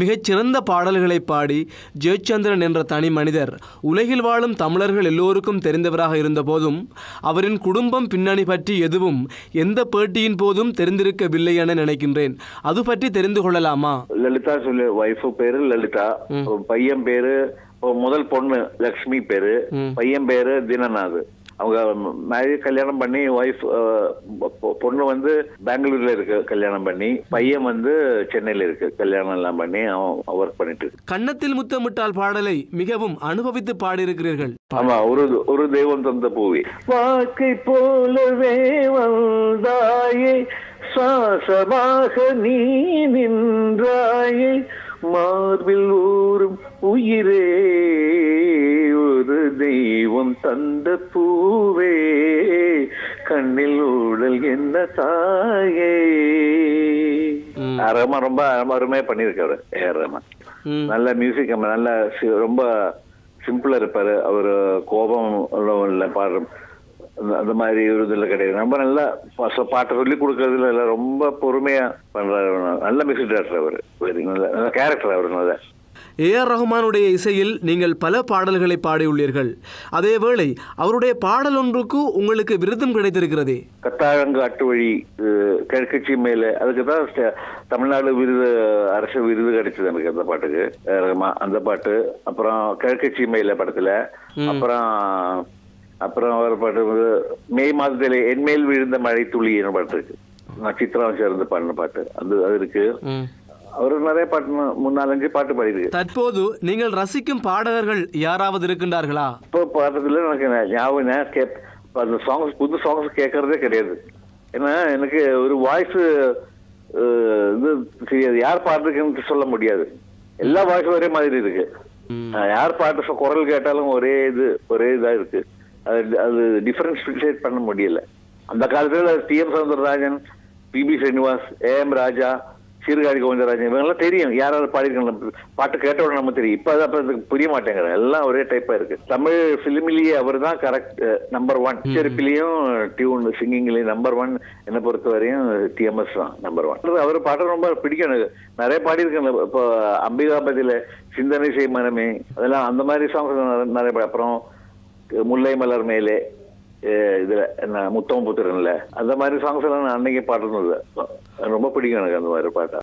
மிகச்சிறந்த பாடல்களை பாடி ஜெயச்சந்திரன் என்ற தனி மனிதர் உலகில் வாழும் தமிழர்கள் எல்லோருக்கும் தெரிந்தவராக இருந்தபோதும் அவரின் குடும்பம் பின்னணி பற்றி எதுவும் எந்த பேட்டியின் போதும் தெரிந்திருக்கவில்லை என நினைக்கின்றேன். அது பற்றி தெரிந்து கொள்ளலாமா? லலிதா சொல்லு ஒய்ஃப் பேரு லலிதா பையன் பேரு முதல் பொண்ணு லக்ஷ்மி பேரு பையன் பேரு தினநாத். அவங்க மேரேஜ் கல்யாணம் பண்ணி ஒய்ஃப் பொண்ணு வந்து பெங்களூர்ல இருக்கு கல்யாணம் பண்ணி. பையன் வந்து சென்னையில இருக்கு கல்யாணம் எல்லாம் பண்ணி அவன் ஒர்க் பண்ணிட்டு இருக்கு. கன்னத்தில் முத்தமிட்டால் பாடலை மிகவும் அனுபவித்து பாடியிருக்கிறீர்கள். ஆமா ஒரு ஒரு தெய்வம் தந்த பூவி. வாழ்க்கை போலவே வந்தாயே சுவாசமாக நீ நின்றாயே மார்பில் ஊறும் உயிரே தெய்வம் தந்த பூவே கண்ணில் ஊடல் என்ன தாயே? ரஹ்மான் ரொம்ப அருமையா பண்ணியிருக்காரு ஏஆர் ரஹ்மான். ம். நல்ல மியூசிக் நல்ல ரொம்ப சிம்பிளா இருப்பாரு. அவர் கோபம் எல்லாம் இல்ல பாடுற அந்த- மாதிரி ஒரு இதுல கிடையாது. ரொம்ப நல்லா பாட்டை சொல்லி கொடுக்கறதுல இல்ல ரொம்ப பொறுமையா பண்றாரு. நல்ல மியூசிக் டேரக்டர் அவர். நல்ல நல்ல கேரக்டர் அவர் நல்ல. ஏஆர் ரஹ்மானுடைய இசையில் நீங்கள் பல பாடல்களை பாடியுள்ளீர்கள். அதேவேளை அவருடைய பாடல் ஒன்றுக்கு உங்களுக்கு விருதும் கிடைத்திருக்கிறதே. கத்தாழங்கு அட்டு வழி கிழக்கட்சி மேல அதுக்கு தான் ஸ்ட- தமிழ்நாடு விருது அரசு விருது கிடைச்சது எனக்கு அந்த பாட்டுக்கு அந்த பாட்டு. அப்புறம் கிழக்கட்சி மேல படத்துல அப்புறம் அப்புறம் ஒரு பாட்டு மே மாதத்திலே என்மேல் விழுந்த மழை துளி பாட்டு இருக்கு. நான் சித்ராவும் சேர்ந்து பாடின பாட்டு. அது அது இருக்கு. அவரு நிறைய பாட்டு மூணு நாலஞ்சு பாட்டு பாடியிருக்கு. தற்போது நீங்கள் ரசிக்கும் பாடகர்கள் யாராவது இருக்கின்றார்களா? இப்போ பாடுறதுல எனக்கு ஞாபகம் அந்த சாங்ஸ் புது சாங்ஸ் கேட்கறதே கிடையாது. ஏன்னா எனக்கு ஒரு வாய்ஸ் இது தெரியாது. யார் பாடுறதுக்குன்னு சொல்ல முடியாது. எல்லா வாய்ஸும் ஒரே மாதிரி இருக்கு. யார் பாட்டு குரல் கேட்டாலும் ஒரே இது ஒரே இதா இருக்கு. அது அது டிஃபரன்ஷியேட் பண்ண முடியல. அந்த காலத்துல T M Soundararajan P B Srinivas A M Raja Sirkazhi Govindarajan இவங்கெல்லாம் தெரியும். யாராவது பாடிருக்காங்க பாட்டு கேட்ட உடனே நம்ம தெரியும். இப்ப அது அப்ப அதுக்கு புரிய மாட்டேங்கிறேன் எல்லாம் ஒரே டைப்பா இருக்கு. தமிழ் பிலிமிலேயே அவர் தான் கரெக்ட் நம்பர் ஒன் செருப்பிலையும் டியூன் சிங்கிங்லயும் நம்பர் ஒன் என்னை பொறுத்த வரையும் டிஎம்எஸ் தான் நம்பர் ஒன் அவர் பாட்டு ரொம்ப பிடிக்கும் எனக்கு. நிறைய பாடியிருக்கேன் இப்போ அம்பிகாபதியில சிந்தனை செய் மனமே அதெல்லாம் அந்த மாதிரி சாங்ஸ் நிறைய அப்புறம் முல்லை மலர் மேலே இதுல என்ன முத்தம் புத்திரன்ல அந்த மாதிரி சாங்ஸ் எல்லாம் நான் அன்னைக்கு பாடுறது ரொம்ப பிடிக்கும் எனக்கு அந்த மாதிரி பாட்டா.